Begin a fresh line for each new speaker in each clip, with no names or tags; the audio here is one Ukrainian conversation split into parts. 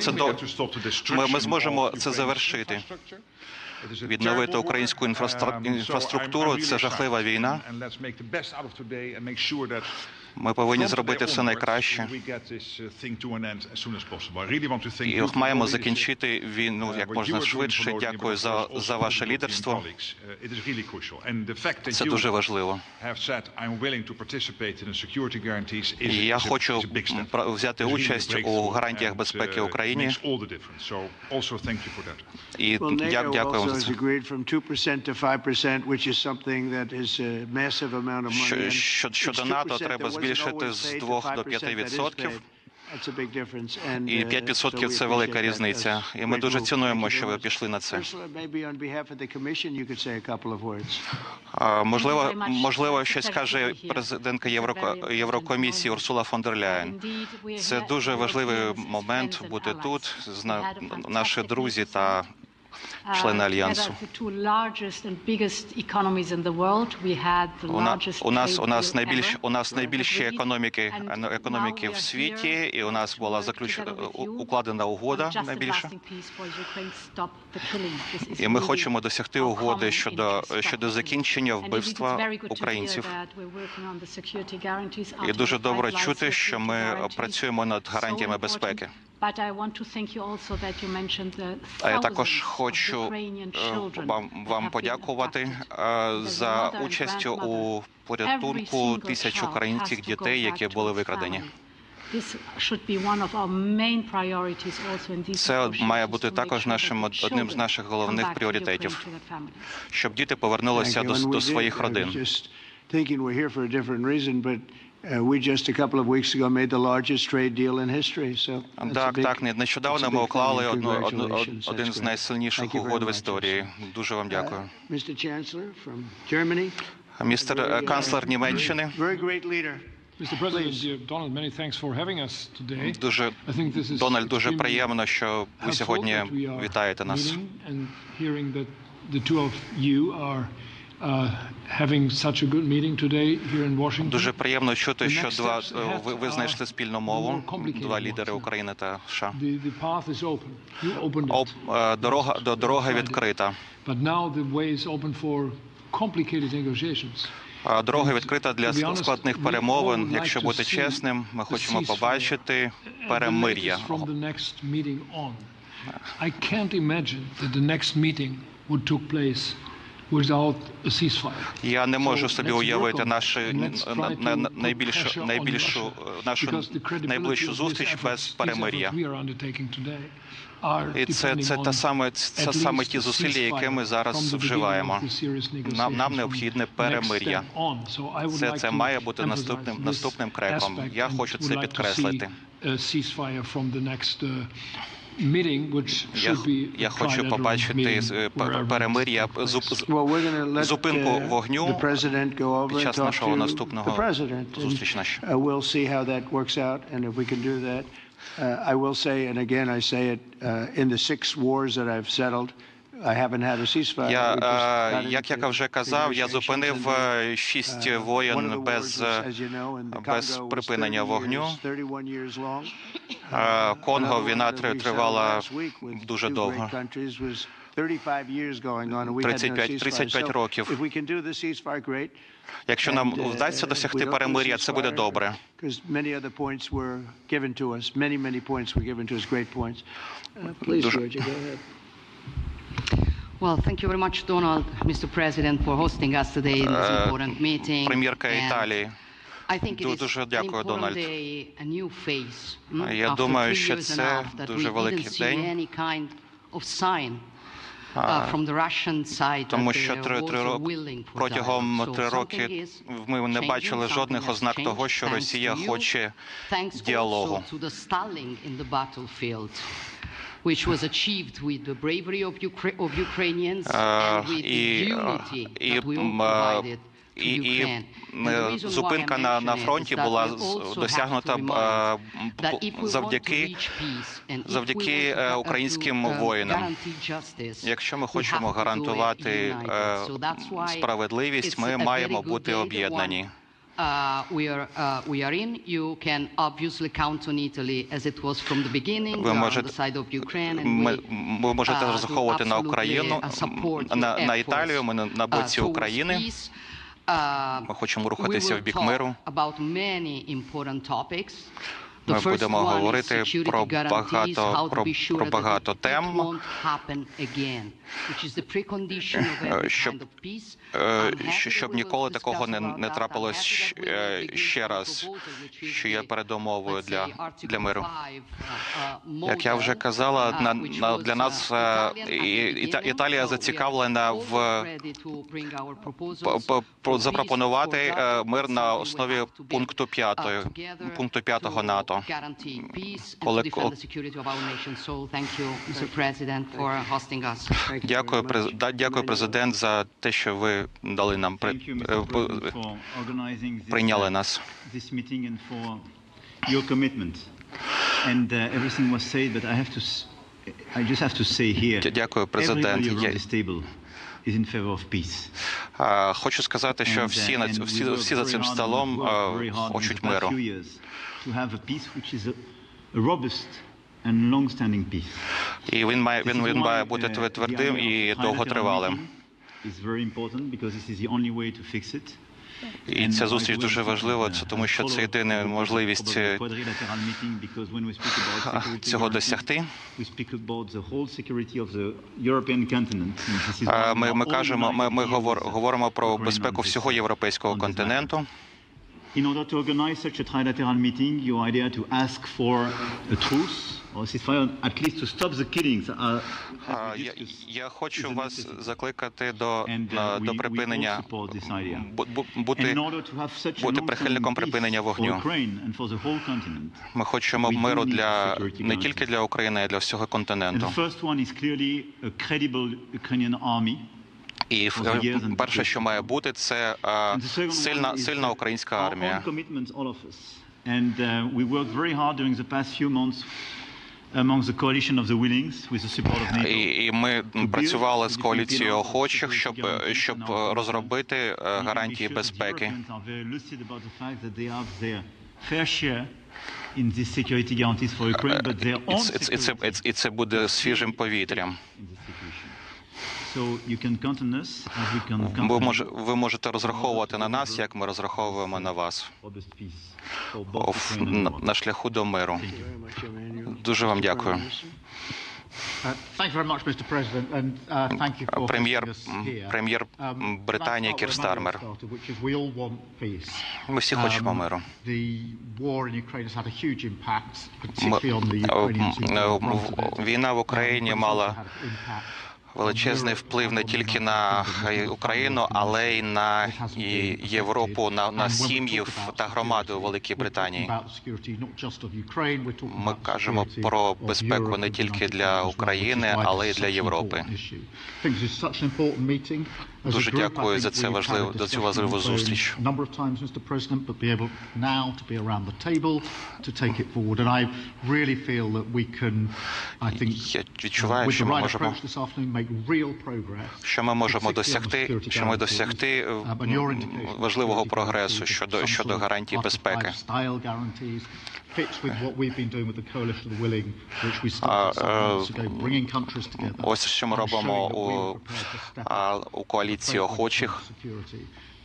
це до ми, ми зможемо це завершити. Відновити українську інфраструк- інфраструктуру це жахлива війна. Ми повинні зробити все найкраще. І маємо закінчити війну як можна швидше. Дякую за, за ваше лідерство. Це дуже важливо. І я хочу взяти участь у гарантіях безпеки України. І дякую вам за це.
agreed from 2% to 5%, which is something that is a massive amount of money.
Що- щодо НАТО треба збільшити з
paid to
2 до
5% that is
5%.
paid. That's a big difference. And,
І
uh,
5%
so we
це велика різниця. І ми дуже цінуємо, що ви пішли на це. Можливо, можливо, щось каже президентка Єврокомісії Урсула фон дер Ляєн. Це дуже важливий момент бути тут, наші друзі та
Uh,
члени
together
альянсу. У нас у нас найбільш у нас найбільші економіки економіки в світі, і у нас була заключена укладена угода найбільша. І ми хочемо досягти угоди щодо щодо закінчення вбивства українців. І дуже добре
5
чути, що ми працюємо над гарантіями безпеки. А я також хочу е, вам вам подякувати е, за участь у порятунку тисяч українських дітей, які були викрадені.
Це має бути також нашим
одним з наших головних пріоритетів. Щоб діти повернулися до, до своїх родин.
Just thinking we're here for a different reason, but uh, we just a couple of weeks ago made the largest trade deal in history. So that's a
Так, так, нещодавно ми уклали одну, одну,
congratulations.
один з найсильніших угод в історії. Дуже вам дякую.
Uh, Mr. Chancellor from Germany.
Містер е, канцлер Німеччини, Дуже Дональд, дуже приємно, що ви сьогодні вітаєте нас.
uh.
Дуже приємно чути, що два е, ви, ви знайшли спільну мову. Два лідери. України та США. Оп, е, дорога до дорога відкрита. Дорога відкрита для складних перемовин. Якщо бути чесним, ми хочемо побачити перемир'я.
I can't imagine that the next meeting would took place.
Я не можу собі уявити нашу найбільшу найбільшу е, нашу найближчу зустріч без перемир'я. І це, це та саме це саме ті
a
зусилля, які ми зараз вживаємо. Нам нам необхідне перемир'я. Це це
to
має бути наступним наступним
aspect
Я хочу це підкреслити.
uh,
Я, я хочу побачити е, перемир'я, Зупинку
uh,
вогню під
and
час нашого наступного
the uh. Uh, I will say, and again, I say it, uh, in the six wars that I've settled, I haven't had a ceasefire.
Я, е, як я вже казав, я зупинив е, шість
uh,
воєн без, е, без припинення вогню.
31 years long.
Е, Конго війна тривала дуже довго.
Great countries was 35 years going on, and we had no
35
ceasefire.
35
So
років.
If we can do the ceasefire, great.
Якщо нам
uh,
вдасться досягти
we don't do
перемир'я, це буде добре.
Uh,
Дуже-.
Well, thank you very much, Donald, Mr. President, for hosting us today in this
Е,
important meeting.
Прем'єрка Італії.
I think it is
дуже дякую, Дональд.
a new phase. mm,
Я думаю, що це дуже
we
великий день. Тому що три, роки протягом три роки ми не бачили жодних ознак того, що Росія хоче
thanks
діалогу.
to the stalling in the battlefield which was achieved with the bravery of, Ukra- of Ukrainians
Е,
and with the unity that we all
е,
provided
і, і е, зупинка на, на фронті була досягнута е, завдяки завдяки, е, українським
uh,
воїнам. Якщо ми хочемо гарантувати е, справедливість, ми маємо бути об'єднані.
uh, uh.
Ви можете- можете
uh,
розраховувати на Україну,
uh,
на, на Італію. Ми на, на
uh,
боці України. Ми хочемо рухатися в бік миру. Ми будемо говорити про багато- про- про багато тем. щоб- е, щоб ніколи такого не, не трапилось е, ще раз, що є передумовою для, для миру.
5, uh, uh,
Як я вже казала,
uh,
на, на, для
uh,
нас е, і-. Італія зацікавлена в запропонувати е, мир на основі пункту
uh,
5,
together
пункту 5
to
НАТО.
guarantee peace and to
Коли-
defend
коли-
the security of our nation. So thank you, Mr. President, for hosting us.
Thank you
Дякую, дякую, президент, за те, що ви дали нам при- е, прийняли
uh,
нас.
uh,
Дякую, президент.
everybody
Я-
around this table is in favor of peace.
Е, Хочу сказати, що
uh,
всі, всі, всі за цим столом е, хочуть миру.
To have a peace which is a, a robust and long-standing peace.
І він має він, він має
uh,
бути
the
твердим і довготривалим.
is very important because this is the only way to fix it.
І ця зустріч дуже важлива, це тому що це єдина можливість е, цього досягти. Е, Ми, ми кажемо, ми, ми говор- говоримо про безпеку всього європейського континенту.
In order to organize such a trilateral meeting, your idea to ask for a truce or ceasefire, at least to stop the killings. Uh, as
Е, Я, я хочу вас закликати до,
And, uh,
до припинення бу- бу- бути. бути прихильником припинення вогню. Ми хочемо миру для не тільки для України, а для всього континенту. І
and
перше, що має бути, це е, сильна сильна
uh,
українська армія.
own commitments, all of us. And uh, we worked very hard during the past few months among the coalition of the willings with the support of NATO.
І, і ми працювали з коаліцією охочих, щоб щоб розробити е, гарантії безпеки.
Fair share in these security guarantees for Ukraine, but their own
і це буде свіжим повітрям. Ви
on
може ви можете розраховувати на нас, як ми розраховуємо на вас на, шляху до миру. Дуже вам дякую.
Uh, uh,
Прем'єр прем'єр
Um,
Британії Кір Стармер. Ми всі хочемо
Um,
миру. Е, е. Війна в
Um,
Україні мала величезний вплив не тільки на е, Україну, але й на Європу, на, на сім'ї та громади у Великій Британії.
Ми кажемо про безпеку не тільки для України, але й для Європи.
Дуже дякую за це важливе- за цю важливу зустріч. Я відчуваю, що ми можемо що ми можемо досягти, що ми досягти
Um,
е, важливого прогресу щодо щодо гарантій безпеки.
5 style guarantees fits with what we've been doing with the coalition of the willing, which we
А,
started some
е,
months ago, bringing countries together.
Ось що ми робимо у, у коаліції охочих.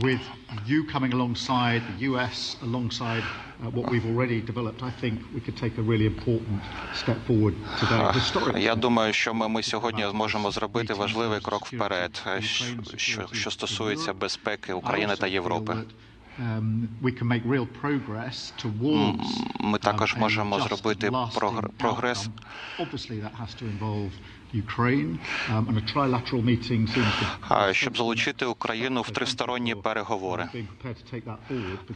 With you coming alongside, the US alongside uh, what we've already developed, I think we could take a really important step forward today.
Я думаю, що ми, ми сьогодні зможемо зробити важливий крок вперед, е, що, що стосується безпеки України та Європи.
Um,
Ми також
um,
можемо зробити прогрес.
um,
щоб залучити Україну в тристоронні переговори.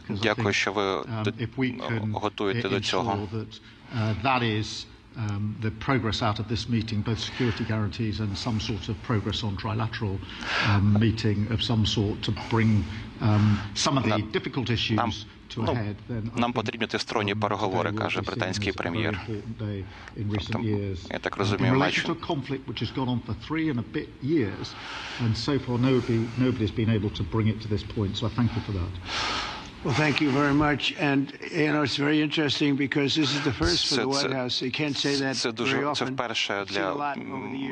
Дякую, що ви
um,
готуєте до цього.
uh, um, the progress out of this meeting, both security guarantees and some sort of progress on trilateral um, meeting of some sort to bring um, some of the
Нам-
difficult issues
нам-
to a
ну,
head, then I
нам
think,
потрібні тристоронні
um,
переговори,
today we'll
каже
be seen
британський
as a very
прем'єр.
important day in recent
Тобто,
years.
я так
Um,
розумію,
in
матч-
Well, thank you very much. And, you know, it's very interesting because this is the first for the White House. You can't say that
це дуже-
very often. це вперше
для,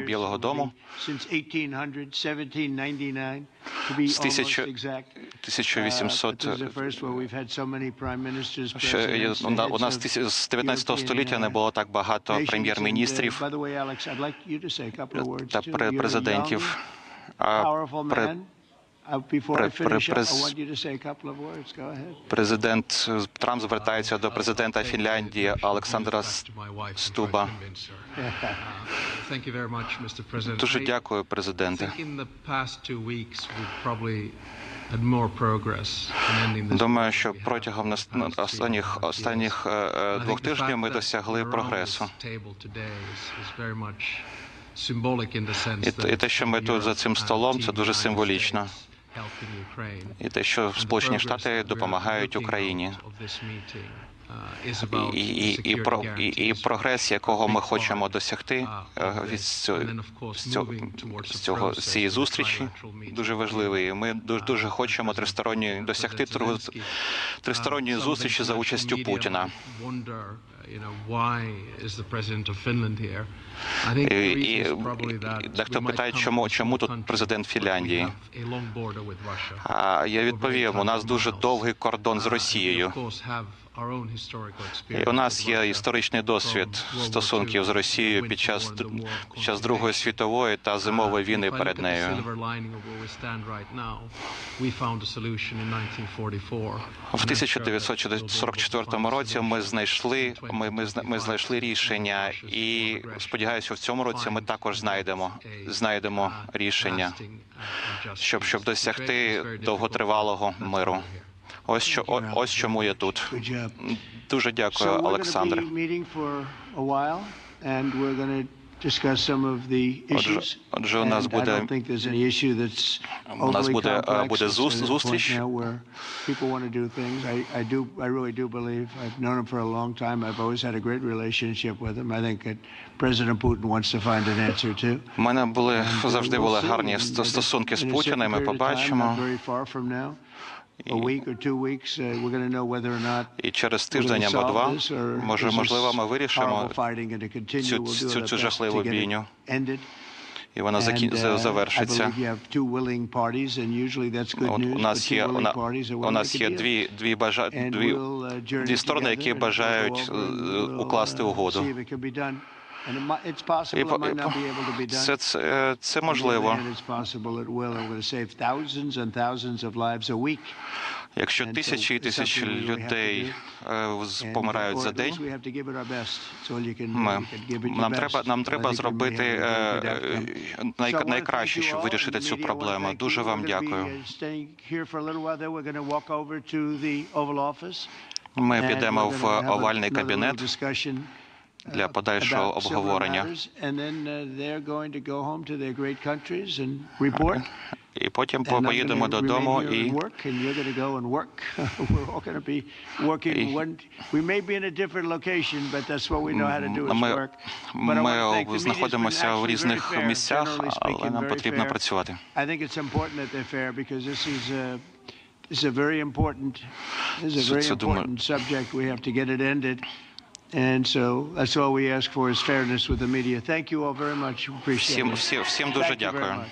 Білого дому.
Since 1800, 1799, to be almost exact. Uh,
1800
this is the first where we've had so many prime ministers,
Ще у нас з 19
European,
століття не
uh,
було так багато прем'єр-міністрів
uh,
та президентів. А
Uh.
Президент е, Трамп звертається до президента Фінляндії Олександра Стуба. Дуже дякую, президенте. Думаю, що протягом останніх останніх е, е, двох тижнів ми досягли прогресу. І- те, що ми тут за цим столом, це дуже символічно. І те, що Сполучені Штати допомагають Україні.
Uh,
І, і, про, і, і прогрес, якого ми хочемо досягти
uh,
е, від з цього, з цієї зустрічі дуже важливий. Ми дуже, дуже хочемо тристоронньої досягти тристоронньої зустрічі за участю Путіна. І, і, і дехто питає, чому, чому тут президент Фінляндії. А я відповім, у нас дуже довгий кордон з Росією. І у нас є історичний досвід стосунків з Росією під час під час Другої світової та зимової війни перед нею. В 1944 році ми знайшли ми, ми, ми знайшли рішення, і сподіваюся, в цьому році ми також знайдемо знайдемо рішення, щоб щоб досягти довготривалого миру. Ось що ось чому я тут. Дуже дякую, Олександр. Отже, отже, у нас буде- У нас буде, е, буде зустріч. У мене були
uh,
завжди були гарні стосунки з Путіним. Ми побачимо.
Not very far from now, a week or two weeks, uh, we're going to know whether or not
І через тиждень або два може, можливо, ми вирішимо цю- цю- цю жахливу
ended.
і вона закін...
uh,
завершиться. у нас є у, нас є дві дві бажа дві,
uh,
дві сторони, які бажають е, укласти
uh,
угоду. І це, це, це можливо. Якщо тисячі і тисячі людей е, помирають за день, ми, нам треба, нам треба зробити е, най, найкраще, щоб вирішити цю проблему. Дуже вам дякую.
uh.
Ми підемо в овальний кабінет
uh,
для подальшого обговорення.
uh.
І потім поїдемо додому і ми, ми знаходимося в різних місцях, але нам потрібно працювати. Це-
very
це, думаю-
important subject. We have to get it ended. And so that's all we ask for is fairness with the media. Thank you all very much. Appreciate
Всім,
it.
всім, всім дуже
Thank you very
дякую.